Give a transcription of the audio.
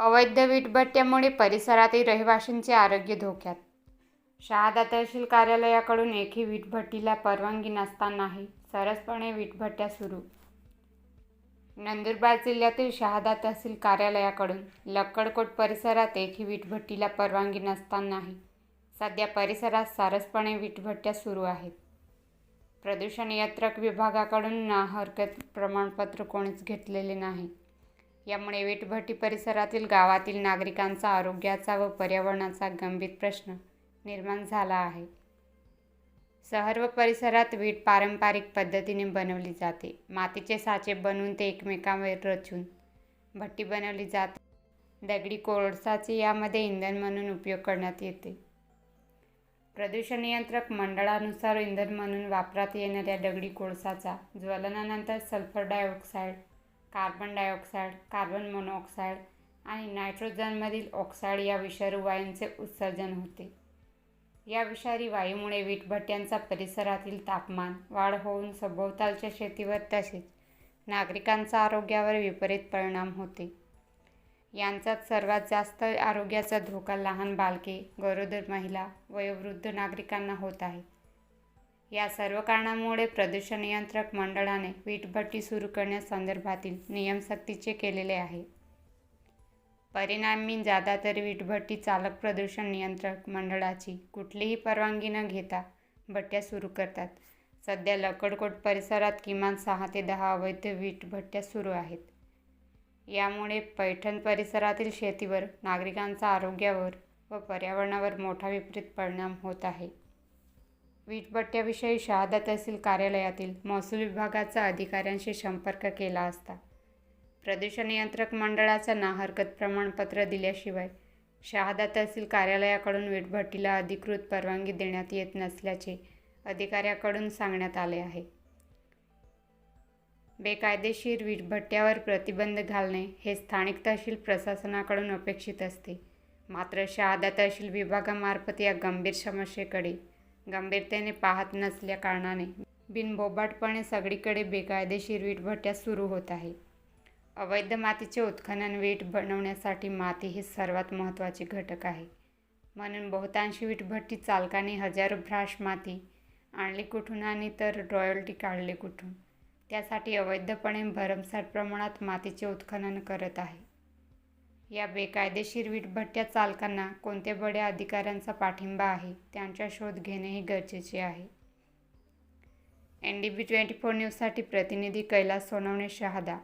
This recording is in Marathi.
अवैध वीटभट्ट्यामुळे परिसरातील रहिवाशांचे आरोग्य धोक्यात. शहादा तहसील कार्यालयाकडून एकही वीटभट्टीला परवानगी नसतानाही सरसपणे वीटभट्ट्या सुरू. नंदुरबार जिल्ह्यातील शहादा तहसील कार्यालयाकडून लक्कडकोट परिसरात एकही वीटभट्टीला परवानगी नसतानाही सध्या परिसरात सरसपणे वीटभट्ट्या सुरू आहेत. प्रदूषण नियंत्रक विभागाकडून ना हरकत प्रमाणपत्र कोणीच घेतलेले नाही. यामुळे विटभट्टी परिसरातील गावातील नागरिकांचा आरोग्याचा व पर्यावरणाचा गंभीर प्रश्न निर्माण झाला आहे. शहर व परिसरात वीट पारंपरिक पद्धतीने बनवली जाते. मातीचे साचे बनवून ते एकमेकांवर रचून भट्टी बनवली जाते. दगडी कोळसाचे यामध्ये इंधन म्हणून उपयोग करण्यात येते. प्रदूषण नियंत्रक मंडळानुसार इंधन म्हणून वापरात येणाऱ्या दगडी कोळसाचा ज्वलनानंतर sulphur dioxide carbon dioxide carbon monoxide आणि नायट्रोजनमधील ऑक्साईड या विषारी वायूंचे उत्सर्जन होते. या विषारी वायूमुळे वीटभट्ट्यांचा परिसरातील तापमान वाढ होऊन सभोवतालच्या शेतीवर तसेच नागरिकांचा आरोग्यावर विपरीत परिणाम होते. यांचा सर्वात जास्त आरोग्याचा धोका लहान बालके गरोदर महिला वयोवृद्ध नागरिकांना होत आहे. या सर्व कारणांमुळे प्रदूषण नियंत्रक मंडळाने वीटभट्टी सुरू करण्यासंदर्भातील नियम सक्तीचे केलेले आहे. परिणामी ज्यादातर वीटभट्टी चालक प्रदूषण नियंत्रक मंडळाची कुठलीही परवानगी न घेता भट्ट्या सुरू करतात. सध्या लकडकोट परिसरात किमान सहा ते दहा अवैध वीटभट्ट्या सुरू आहेत. यामुळे पैठण परिसरातील शेतीवर नागरिकांचा आरोग्यावर व पर्यावरणावर मोठा विपरीत परिणाम होत आहे. वीटभट्ट्याविषयी शहादा तहसील कार्यालयातील महसूल विभागाचा अधिकाऱ्यांशी संपर्क केला असता. प्रदूषण नियंत्रक मंडळाचा नाहरकत प्रमाणपत्र दिल्याशिवाय शहादा तहसील कार्यालयाकडून वीटभट्टीला अधिकृत परवानगी देण्यात येत नसल्याचे अधिकाऱ्याकडून सांगण्यात आले आहे. बेकायदेशीर वीटभट्ट्यावर प्रतिबंध घालणे हे स्थानिक तहसील प्रशासनाकडून अपेक्षित असते. मात्र शहादा तहसील विभागामार्फत या गंभीर समस्येकडे गंभीरतेने पाहत नसल्या कारणाने बिनबोबाटपणे सगळीकडे बेकायदेशीर विटभट्ट्या सुरू होत आहे. अवैध मातीचे उत्खनन वीट बनवण्यासाठी माती हे सर्वात महत्त्वाचे घटक आहे. म्हणून बहुतांशी विटभट्टी चालकाने हजारो भ्राश माती आणली कुठून आणि तर रॉयल्टी काढली कुठून. त्यासाठी अवैधपणे भरमसाठ प्रमाणात मातीचे उत्खनन करत आहे. या बेकायदेशीर वीटभट्ट्या चालकांना कोणत्या बड्या अधिकाऱ्यांचा पाठिंबा आहे त्यांचा शोध घेणेही गरजेचे आहे. N D B twenty four न्यूजसाठी प्रतिनिधी कैलास सोनवणे शहादा